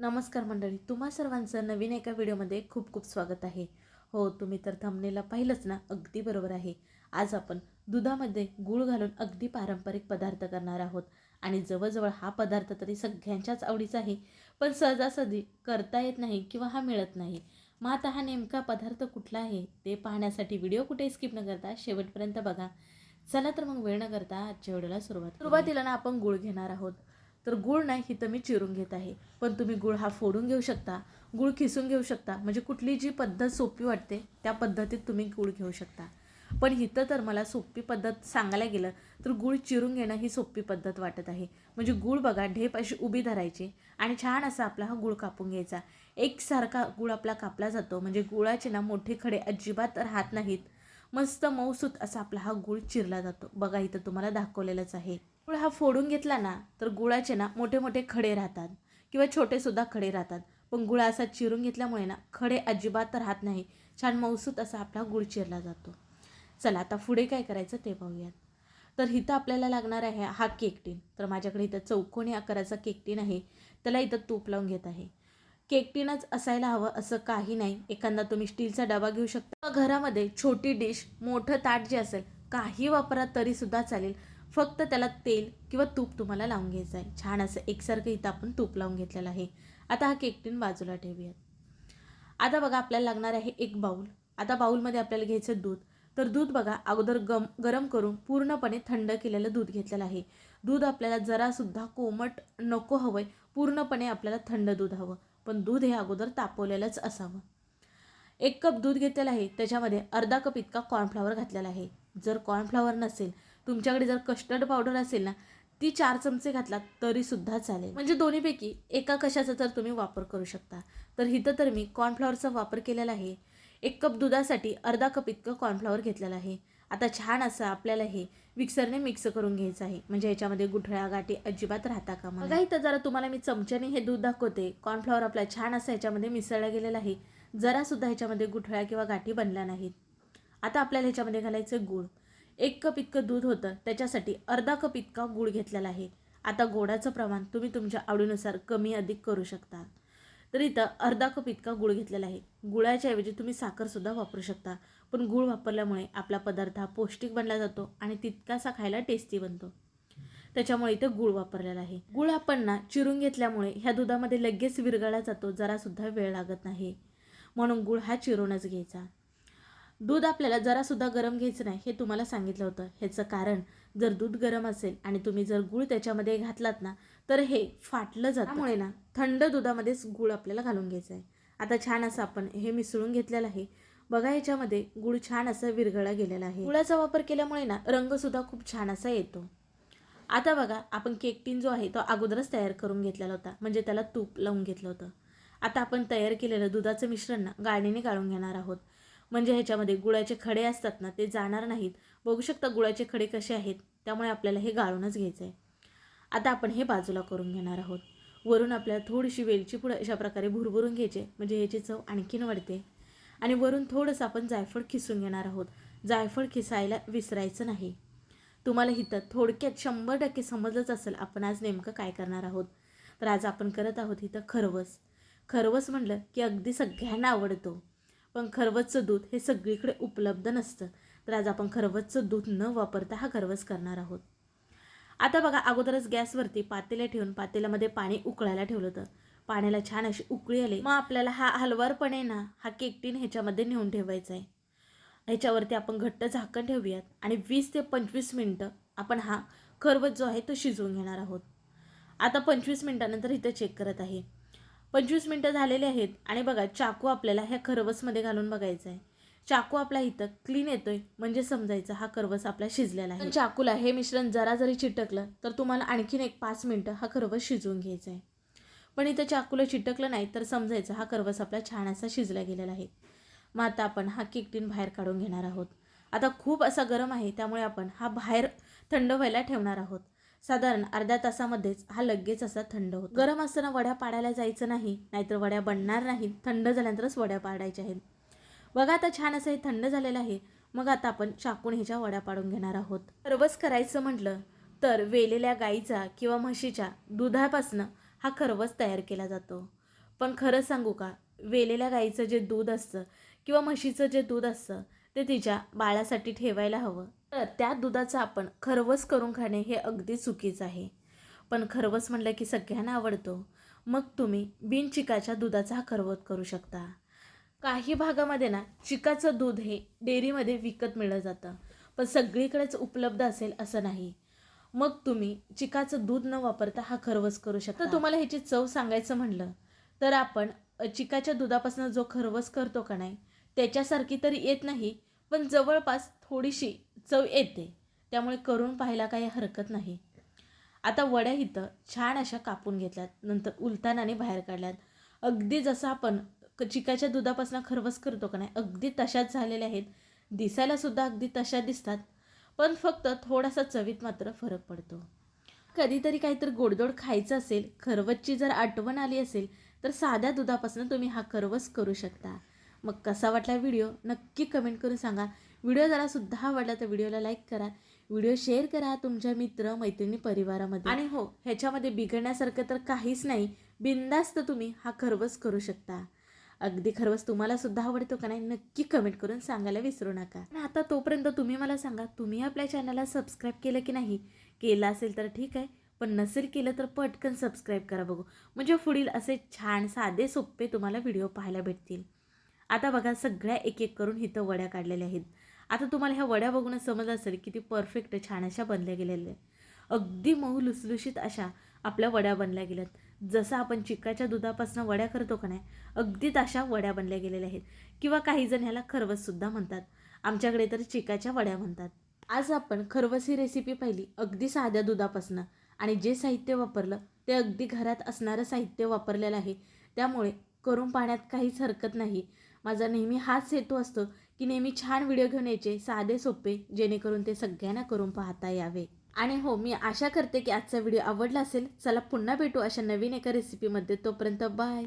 नमस्कार मंडळी तुम्हा सर्वांचं नवीन एका व्हिडिओमध्ये खूप खूप स्वागत आहे. हो तुम्ही तर थंबनेला पाहिलंच ना अगदी बरोबर आहे. आज आपण दुधामध्ये गूळ घालून अगदी पारंपरिक पदार्थ करणार आहोत. आणि जवळजवळ हा पदार्थ तरी सगळ्यांच्याच आवडीचा आहे पण सहजासहजी करता येत नाही किंवा हा मिळत नाही. मग आता हा नेमका पदार्थ कुठला आहे ते पाहण्यासाठी व्हिडिओ कुठे स्किप न करता शेवटपर्यंत बघा. चला तर मग वेळ न करता आजच्या व्हिडिओला सुरुवात सुरुवातीला ना आपण गूळ घेणार आहोत. तर गूळ नाही इथं मी चिरून घेत आहे. पण तुम्ही गूळ हा फोडून घेऊ शकता. गूळ खिसून घेऊ शकता. म्हणजे कुठली जी पद्धत सोपी वाटते त्या पद्धतीत तुम्ही गूळ घेऊ शकता. पण इथं तर मला सोपी पद्धत सांगायला गेलं तर गूळ चिरून घेणं ही सोपी पद्धत वाटत आहे. म्हणजे गूळ बघा ढेप अशी उभी धरायची आणि छान असा आपला हा गूळ कापून घ्यायचा. एकसारखा गूळ आपला कापला जातो. म्हणजे गुळाचे ना मोठे खडे अजिबात राहत नाहीत. मस्त मऊसूत असा आपला हा गूळ चिरला जातो. बघा इथं तुम्हाला दाखवलेलंच आहे. गुळ हा फोडून घेतला ना तर गुळाचे ना मोठे मोठे खडे राहतात किंवा छोटेसुद्धा खडे राहतात. पण गुळ असा चिरून घेतल्यामुळे ना खडे अजिबात राहत नाही. छान मऊसूत असा आपला गूळ चिरला जातो. चला आता पुढे काय करायचं ते पाहूयात. तर इथं आपल्याला लागणार आहे हा केक टीन. तर माझ्याकडे इथं चौकोनी आकाराचा केक टीन आहे. त्याला इथं तूप लावून घेत आहे. केकटीनच असायला हवं असं काही नाही. एखादा तुम्ही स्टीलचा डबा घेऊ शकता. घरामध्ये छोटी डिश मोठं ताट जे असेल काही वापरा तरीसुद्धा चालेल. फक्त त्याला तेल किंवा तूप तुम्हाला लावून घ्यायचं आहे. छान असं एकसारखं इथं आपण तूप लावून घेतलेलं आहे. आता हा केकटीन बाजूला ठेवूयात. आता बघा आपल्याला लागणार आहे एक बाऊल आता बाऊलमध्ये आपल्याला घ्यायचं दूध. तर दूध बघा अगोदर गम गरम करून पूर्णपणे थंड केलेलं दूध घेतलेलं आहे. दूध आपल्याला जरासुद्धा कोमट नको हवं आहे पूर्णपणे आपल्याला थंड दूध हवं. पण दूध हे अगोदर तापवलेलंच असावं. एक कप दूध घेतलेलं आहे त्याच्यामध्ये अर्धा कप इतका कॉर्नफ्लॉवर घातलेला आहे. जर कॉर्नफ्लॉवर नसेल तुमच्याकडे जर कस्टर्ड पावडर असेल ना ती चार चमचे घातलात तरीसुद्धा चालेल. म्हणजे दोन्हीपैकी एका कशाचा तर तुम्ही वापर करू शकता. तर इथं तर मी कॉर्नफ्लॉवरचा वापर केलेला आहे. एक कप दुधासाठी अर्धा कप इतकं कॉर्नफ्लॉवर घेतलेलं आहे. आता छान असं आपल्याला हे मिक्सरने मिक्स करून घ्यायचं आहे. म्हणजे याच्यामध्ये गुठळ्या गाठी अजिबात राहता का बघा इथं जरा तुम्हाला मी चमच्याने हे दूध दाखवते. कॉर्नफ्लॉवर आपला छान असं ह्याच्यामध्ये मिसळला गेलेला आहे. जरासुद्धा ह्याच्यामध्ये गुठळ्या किंवा गाठी बनल्या नाहीत. आता आपल्याला ह्याच्यामध्ये घालायचं गूळ. एक कप इतकं दूध होतं. त्याच्यासाठी अर्धा कप इतका गूळ घेतलेला आहे. आता गोडाचं प्रमाण तुम्ही तुमच्या आवडीनुसार कमी अधिक करू शकता. तर इथं अर्धा कप इतका गूळ घेतलेला आहे. गुळाच्या ऐवजी तुम्ही साखरसुद्धा वापरू शकता. पण गूळ वापरल्यामुळे आपला पदार्थ हा पौष्टिक बनला जातो आणि तितकासा खायला टेस्टी बनतो. त्याच्यामुळे इथं गूळ वापरलेला आहे. गूळ आपण ना चिरून घेतल्यामुळे ह्या दुधामध्ये लगेच विरघळला जातो जरासुद्धा वेळ लागत नाही. म्हणून गूळ हा चिरूनच घ्यायचा. दूध आपल्याला जरासुद्धा गरम घ्यायचं नाही हे तुम्हाला सांगितलं होतं. ह्याचं कारण जर दूध गरम असेल आणि तुम्ही जर गूळ त्याच्यामध्ये घातलात ना तर हे फाटलं जातं. त्यामुळे ना थंड दुधामध्येच गूळ आपल्याला घालून घ्यायचं आहे. आता छान असं आपण हे मिसळून घेतलेलं आहे. बघा याच्यामध्ये गूळ छान असा विरघळा गेलेला आहे. गुळाचा वापर केल्यामुळे ना रंगसुद्धा खूप छान असा येतो. आता बघा आपण केक टीन जो आहे तो अगोदरच तयार करून घेतलेला होता. म्हणजे त्याला तूप लावून घेतलं होतं. आता आपण तयार केलेलं दुधाचं मिश्रण ना गाळणीने काढून घेणार आहोत. म्हणजे ह्याच्यामध्ये गुळाचे खडे असतात ना ते जाणार नाहीत. बघू शकता गुळाचे खडे कसे आहेत त्यामुळे आपल्याला हे गाळूनच घ्यायचं आहे आता आपण हे बाजूला करून घेणार आहोत. वरून आपल्याला थोडीशी वेलची पुढं अशा प्रकारे भुरभुरून घ्यायचे म्हणजे ह्याची चव आणखीन वाढते. आणि वरून थोडंसं आपण जायफळ खिसून घेणार आहोत. जायफळ खिसायला विसरायचं नाही. तुम्हाला इथं थोडक्यात शंभर टक्के समजलंच असेल आपण आज नेमकं काय करणार आहोत. तर आज आपण करत आहोत इथं खरवस. खरवस म्हणलं की अगदी सगळ्यांना आवडतो. पण खरवसचं दूध हे सगळीकडे उपलब्ध नसतं. तर आज आपण खरवसचं दूध न वापरता हा खरवस करणार आहोत. आता बघा अगोदरच गॅसवरती पातेल्या ठेवून पातेल्यामध्ये पाणी उकळायला ठेवलं होतं. पाण्याला छान अशी उकळी आली. मग आपल्याला हा हलवारपणे ना हा केकटीन ह्याच्यामध्ये नेऊन ठेवायचा आहे. ह्याच्यावरती आपण घट्ट झाकण ठेवूयात आणि वीस ते पंचवीस मिनटं आपण हा खरवस जो आहे तो शिजवून घेणार आहोत. आता पंचवीस मिनटानंतर इथं चेक करत आहे. पंचवीस मिनटं झालेले आहेत आणि बघा चाकू आपल्याला ह्या खरवसमध्ये घालून बघायचा आहे चाकू आपला इथं क्लीन येतोय म्हणजे समजायचं हा खरवस आपला शिजलेला आहे. चाकूला हे मिश्रण जरा जरी चिटकलं तर तुम्हाला आणखीन एक पाच मिनटं हा खरवस शिजवून घ्यायचा आहे पण इथं चाकूला चिटकलं नाही तर समजायचं हा खरवस आपला छान असा शिजला गेलेला आहे. मग आता आपण हा किकटीन बाहेर काढून घेणार आहोत. आता खूप असा गरम आहे त्यामुळे आपण हा बाहेर थंड व्हायला ठेवणार आहोत. साधारण अर्ध्या तासामध्येच हा लगेच असा थंड होतो. गरम असताना वड्या पाडायला जायचं नाही नाहीतर वड्या बनणार नाहीत थंड झाल्यानंतरच वड्या पाडायच्या आहेत. बघा आता छान असं हे थंड झालेलं आहे मग आता आपण चाकून ह्याच्या वड्या पाडून घेणार आहोत. खरवस करायचं म्हटलं तर वेलेल्या गाईचा किंवा म्हशीच्या दुधापासनं हा खरवस तयार केला जातो. पण खरं सांगू का वेलेल्या गाईचं जे दूध असतं किंवा म्हशीचं जे दूध असतं ते तिच्या बाळासाठी ठेवायला हवं. तर त्या दुधाचं आपण खरवस करून खाणे हे अगदी चुकीचं आहे. पण खरवस म्हटलं की सगळ्यांना आवडतो. मग तुम्ही बिनचिकाच्या दुधाचा हा खरवत करू शकता. काही भागामध्ये ना चिकाचं दूध हे डेअरीमध्ये विकत मिळलं जातं. पण सगळीकडेच उपलब्ध असेल असं नाही. मग तुम्ही चिकाचं दूध न वापरता हा खरवस करू शकता. तर तुम्हाला ह्याची चव सांगायचं म्हणलं तर आपण चिकाच्या दुधापासून जो खरवस करतो का नाही त्याच्यासारखी तरी येत नाही. पण जवळपास थोडीशी चव येते. त्यामुळे करून पाहायला काही हरकत नाही. आता वड्या इथं छान अशा कापून घेतल्यात. नंतर उलतानाने बाहेर काढल्यात. अगदी जसं आपण क- चिकाच्या दुधापासून खरवस करतो का नाही अगदी तशाच झालेल्या आहेत. दिसायलासुद्धा अगदी तशा दिसतात. पण फक्त थोडासा चवीत मात्र फरक पडतो. कधीतरी काहीतरी गोडदोड खायचं असेल खरवसची जर आठवण आली असेल तर साध्या दुधापासून तुम्ही हा खरवस करू शकता. मग कसा वाटला व्हिडिओ? नक्की कमेंट करून सांगा. व्हिडिओ जरा सुद्धा आवडला तर व्हिडिओला लाईक करा. व्हिडिओ शेअर करा तुमच्या मित्र मैत्रिणी परिवारामध्ये. आणि हो ह्याच्यामध्ये बिघडण्यासारखं तर काहीच नाही. बिंदास्त तुम्ही हा खरवस करू शकता. अगदी खरवस तुम्हाला सुद्धा आवडतो का नाही नक्की कमेंट करून सांगायला विसरू नका. आता तोपर्यंत तुम्ही मला सांगा तुम्ही आपल्या चॅनलला सबस्क्राईब केलं की नाही? केलं असेल तर ठीक आहे पण नसेल केलं तर पटकन सबस्क्राईब करा बघू. म्हणजे पुढील असे छान साधे सोपे तुम्हाला व्हिडिओ पाहायला भेटतील. आता बघा सगळ्या एक एक करून इथं वड्या काढलेल्या आहेत. आता तुम्हाला ह्या वड्या बघून समजलं असेल किती परफेक्ट छान अशा बनल्या गेलेल्या आहेत. अगदी मऊ लुसलुशीत अशा आपल्या वड्या बनल्या गेल्यात. जसं आपण चिकाच्या दुधापासून वड्या करतो का नाही अगदी तशा वड्या बनल्या गेलेल्या आहेत. किंवा काही जण ह्याला खरवससुद्धा म्हणतात. आमच्याकडे तर चिकाच्या वड्या म्हणतात. आज आपण खरवस ही रेसिपी पाहिली अगदी साध्या दुधापासून आणि जे साहित्य वापरलं ते अगदी घरात असणारं साहित्य वापरलेलं आहे. त्यामुळे करून पाहण्यात काहीच हरकत नाही. माझा नेहमी हाच हेतू असतो की नेहमी छान व्हिडिओ घेऊन यायचे साधे सोपे जेणेकरून ते सगळ्यांना करून पाहता यावे. आणि हो मी आशा करते की आजचा व्हिडिओ आवडला असेल चला पुन्हा भेटू अशा नवीन एका रेसिपीमध्ये तोपर्यंत बाय